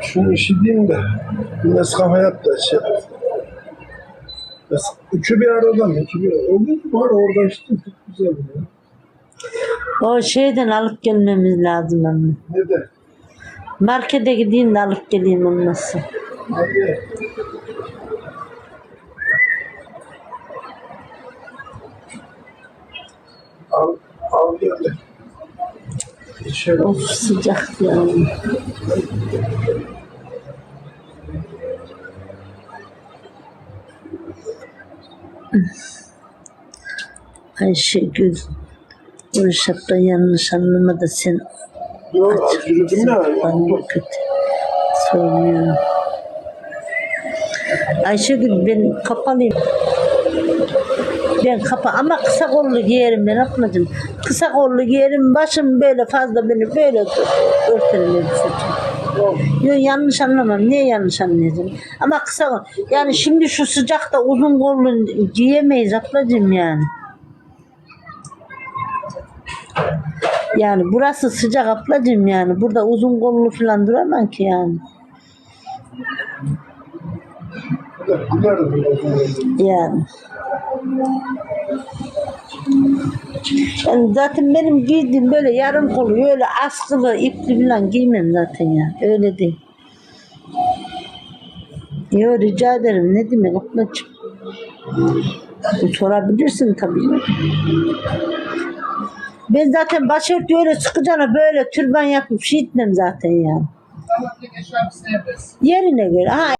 Şunu işi diyeyim de kafa yap da şey yap. Üçü bir arada mı? İki bir arada. Mu? Var orada işte çok güzel ya. O şeyden alıp gelmemiz lazım ama. Ne de? Markete gideyim de alıp geleyim olmazsa. Hadi. Al, al geldi. Şöyle Of sıcak yani. Ayşegül. Şapka yanlış anlama da sen Yok, yürüdüm ya. bana kötü söylüyorum. Ayşegül ben kapalıyım. Ben kapa ama kısa kollu giyerim ben ablacığım. Kısa kollu giyerim başım böyle fazla beni böyle elbiseciğim. Yok yanlış anlamam. Niye yanlış anlayacağım? Ama kısa kol- yani şimdi şu sıcakta uzun kollu giyemeyiz ablacığım yani. Yani burası sıcak ablacığım yani. Burada uzun kollu falan duramam ki yani. Yani. Yani zaten benim giydiğim böyle yarım kolu, öyle askılı, ipli falan giymem zaten ya. Öyle değil. Yo rica ederim. Ne demek ablacığım? Sorabilirsin tabii. Ben zaten başörtü öyle sıkıcana böyle türban yapıp şey etmem zaten yani. Yerine göre. Ha